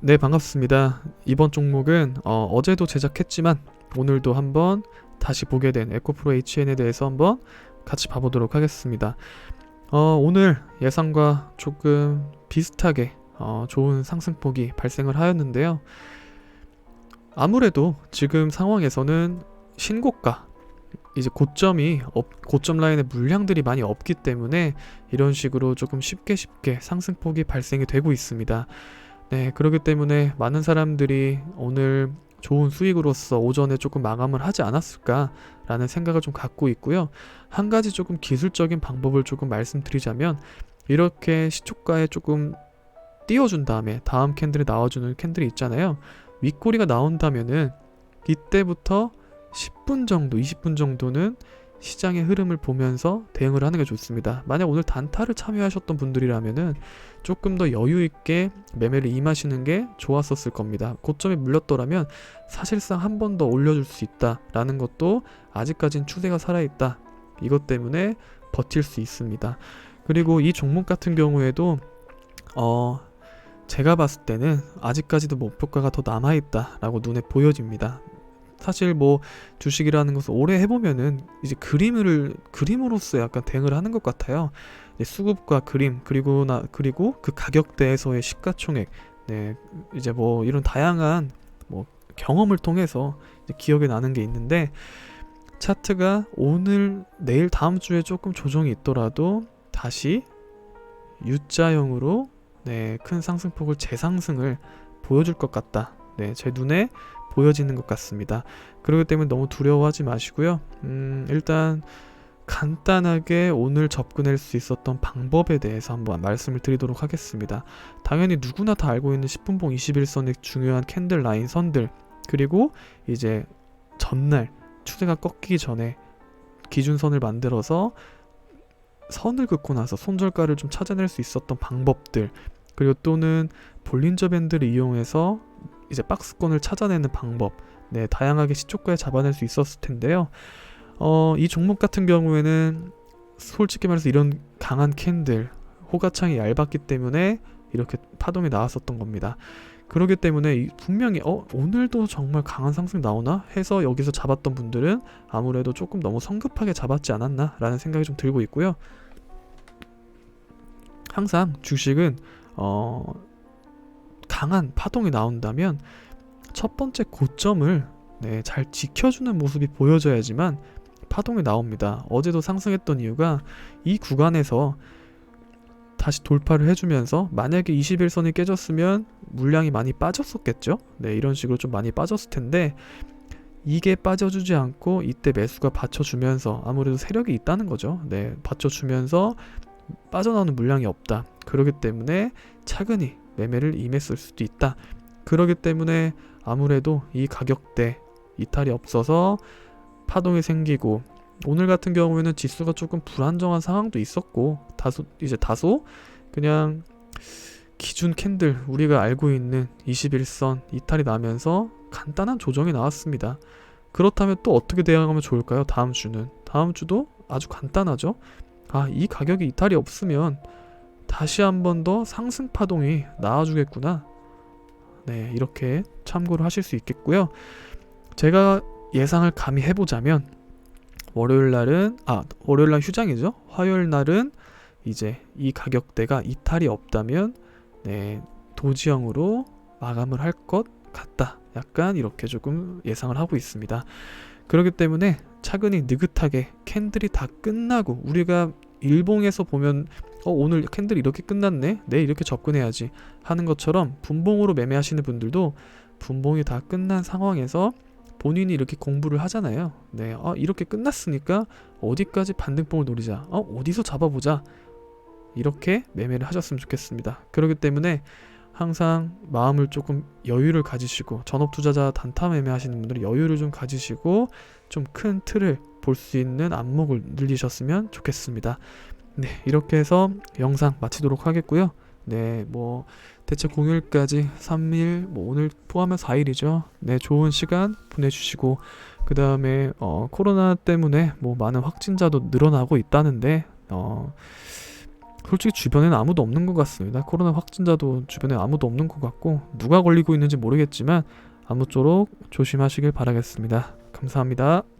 네, 반갑습니다. 이번 종목은 어, 어제도 제작했지만 오늘도 한번 다시 보게 된 에코프로 HN에 대해서 한번 같이 봐보도록 하겠습니다. 어, 오늘 예상과 조금 비슷하게 어, 좋은 상승폭이 발생을 하였는데요. 아무래도 지금 상황에서는 신고가 이제 고점이 없, 고점 라인에 물량들이 많이 없기 때문에 이런 식으로 조금 쉽게 쉽게 상승폭이 발생이 되고 있습니다. 네, 그렇기 때문에 많은 사람들이 오늘 좋은 수익으로서 오전에 조금 마감을 하지 않았을까라는 생각을 좀 갖고 있고요. 한 가지 조금 기술적인 방법을 조금 말씀드리자면 이렇게 시초가에 조금 띄워준 다음에 다음 캔들이 나와주는 캔들이 있잖아요. 윗꼬리가 나온다면은 이때부터 10분 정도, 20분 정도는 시장의 흐름을 보면서 대응을 하는 게 좋습니다. 만약 오늘 단타를 참여하셨던 분들이라면은 조금 더 여유 있게 매매를 임하시는 게 좋았었을 겁니다. 고점에 물렸더라면 사실상 한 번 더 올려줄 수 있다라는 것도 아직까진 추세가 살아있다. 이것 때문에 버틸 수 있습니다. 그리고 이 종목 같은 경우에도 어 제가 봤을 때는 아직까지도 목표가가 더 남아있다라고 눈에 보여집니다. 사실 뭐 주식이라는 것을 오래 해보면은 이제 그림을 그림으로서 약간 대응을 하는 것 같아요. 수급과 그림 그리고 나 그리고 그 가격대에서의 시가총액 네 이제 뭐 이런 다양한 뭐 경험을 통해서 기억에 나는 게 있는데 차트가 오늘 내일 다음 주에 조금 조정이 있더라도 다시 U자형으로 네, 큰 상승폭을 재상승을 보여줄 것 같다. 네, 제 눈에 보여지는 것 같습니다. 그렇기 때문에 너무 두려워하지 마시고요. 음, 일단 간단하게 오늘 접근할 수 있었던 방법에 대해서 한번 말씀을 드리도록 하겠습니다. 당연히 누구나 다 알고 있는 10분봉 21선의 중요한 캔들 라인 선들 그리고 이제 전날 추세가 꺾이기 전에 기준선을 만들어서 선을 긋고 나서 손절가를 좀 찾아낼 수 있었던 방법들 그리고 또는 볼린저 밴드를 이용해서 이제 박스권을 찾아내는 방법 네 다양하게 시초가에 잡아낼 수 있었을 텐데요. 어, 이 종목 같은 경우에는 솔직히 말해서 이런 강한 캔들 호가창이 얇았기 때문에 이렇게 파동이 나왔었던 겁니다. 그렇기 때문에 이- 분명히 어 오늘도 정말 강한 상승 나오나? 해서 여기서 잡았던 분들은 아무래도 조금 너무 성급하게 잡았지 않았나라는 생각이 좀 들고 있고요. 항상 주식은 어 강한 파동이 나온다면 첫 번째 고점을 네, 잘 지켜주는 모습이 보여져야지만 파동이 나옵니다. 어제도 상승했던 이유가 이 구간에서 다시 돌파를 해주면서 만약에 21선이 깨졌으면 물량이 많이 빠졌었겠죠. 네, 이런 식으로 좀 많이 빠졌을 텐데 이게 빠져주지 않고 이때 매수가 받쳐주면서 아무래도 세력이 있다는 거죠. 네, 받쳐주면서 빠져나오는 물량이 없다. 그렇기 때문에 차근히 매매를 임했을 수도 있다. 그렇기 때문에 아무래도 이 가격대 이탈이 없어서 파동이 생기고 오늘 같은 경우에는 지수가 조금 불안정한 상황도 있었고 다소 이제 다소 그냥 기준 캔들 우리가 알고 있는 21선 이탈이 나면서 간단한 조정이 나왔습니다. 그렇다면 또 어떻게 대응하면 좋을까요? 다음 주는 다음 주도 아주 간단하죠. 아, 이 가격이 이탈이 없으면 다시 한 번 더 상승 파동이 나와주겠구나. 네, 이렇게 참고를 하실 수 있겠고요. 제가 예상을 감히 해보자면 월요일 날은 아 월요일 날 휴장이죠. 화요일 날은 이제 이 가격대가 이탈이 없다면 네 도지형으로 마감을 할 것 같다. 약간 이렇게 조금 예상을 하고 있습니다. 그렇기 때문에 차근히 느긋하게 캔들이 다 끝나고 우리가 일봉에서 보면 어 오늘 캔들 이렇게 끝났네? 내 이렇게 접근해야지 하는 것처럼 분봉으로 매매하시는 분들도 분봉이 다 끝난 상황에서 본인이 이렇게 공부를 하잖아요. 네 아, 이렇게 끝났으니까 어디까지 반등봉을 노리자 어 어디서 잡아보자 이렇게 매매를 하셨으면 좋겠습니다. 그렇기 때문에 항상 마음을 조금 여유를 가지시고 전업 투자자 단타 매매하시는 분들은 여유를 좀 가지시고 좀 큰 틀을 볼 수 있는 안목을 늘리셨으면 좋겠습니다. 네, 이렇게 해서 영상 마치도록 하겠고요. 네, 뭐 대체 공휴일까지 3일, 뭐 오늘 포함해서 4일이죠. 네, 좋은 시간 보내주시고 그 다음에 어, 코로나 때문에 뭐 많은 확진자도 늘어나고 있다는데 어, 솔직히 주변에는 아무도 없는 것 같습니다. 코로나 확진자도 주변에 아무도 없는 것 같고 누가 걸리고 있는지 모르겠지만 아무쪼록 조심하시길 바라겠습니다. 감사합니다.